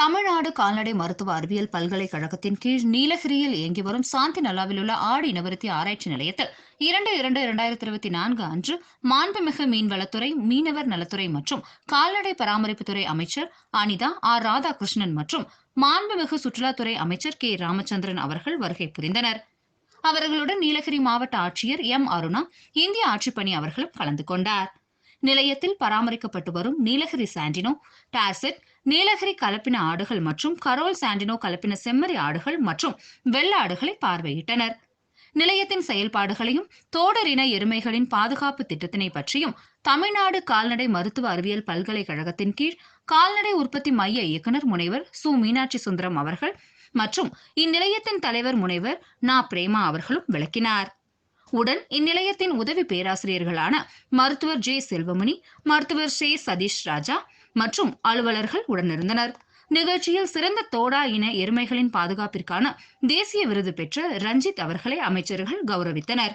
தமிழ்நாடு கால்நடை மருத்துவ அறிவியல் பல்கலைக்கழகத்தின் கீழ் நீலகிரியில் இயங்கி வரும் சாந்தி நல்லாவில் உள்ள ஆடு இனவருத்தி ஆராய்ச்சி நிலையத்தில் இரண்டு இரண்டு இரண்டாயிரத்தி இருபத்தி நான்கு அன்று மாண்புமிகு மீன்வளத்துறை மீனவர் நலத்துறை மற்றும் கால்நடை பராமரிப்புத்துறை அமைச்சர் அனிதா ஆர் ராதாகிருஷ்ணன் மற்றும் மாண்புமிகு சுற்றுலாத்துறை அமைச்சர் கே ராமச்சந்திரன் அவர்கள் வருகை புரிந்தனர். அவர்களுடன் நீலகிரி மாவட்ட ஆட்சியர் எம் அருணா இந்திய ஆட்சிப்பணி அவர்களும் கலந்து கொண்டார். நிலையத்தில் பராமரிக்கப்பட்டு வரும் நீலகிரி சாண்டினோ டார்செட் நீலகிரி கலப்பின ஆடுகள் மற்றும் கரோல் சாண்டினோ கலப்பின செம்மறி ஆடுகள் மற்றும் வெள்ள ஆடுகளை பார்வையிட்டனர். நிலையத்தின் செயல்பாடுகளையும் தோடர் இன எருமைகளின் பாதுகாப்பு திட்டத்தினை பற்றியும் தமிழ்நாடு கால்நடை மருத்துவ அறிவியல் பல்கலைக்கழகத்தின் கீழ் கால்நடை உற்பத்தி மைய இயக்குநர் முனைவர் சு. மீனாட்சி சுந்தரம் அவர்கள் மற்றும் இந்நிலையத்தின் தலைவர் முனைவர் நா. பிரேமா அவர்களும் விளக்கினார். உடன் இந்நிலையத்தின் உதவி பேராசிரியர்களான மருத்துவர் ஜே செல்வமணி மருத்துவர் ஷே சதீஷ் ராஜா மற்றும் அலுவலர்கள் உடனிருந்தனர். நிகழ்ச்சியில் சிறந்த தோடா இன எருமைகளின் பாதுகாப்பிற்கான தேசிய விருது பெற்ற ரஞ்சித் அவர்களை அமைச்சர்கள் கௌரவித்தனர்.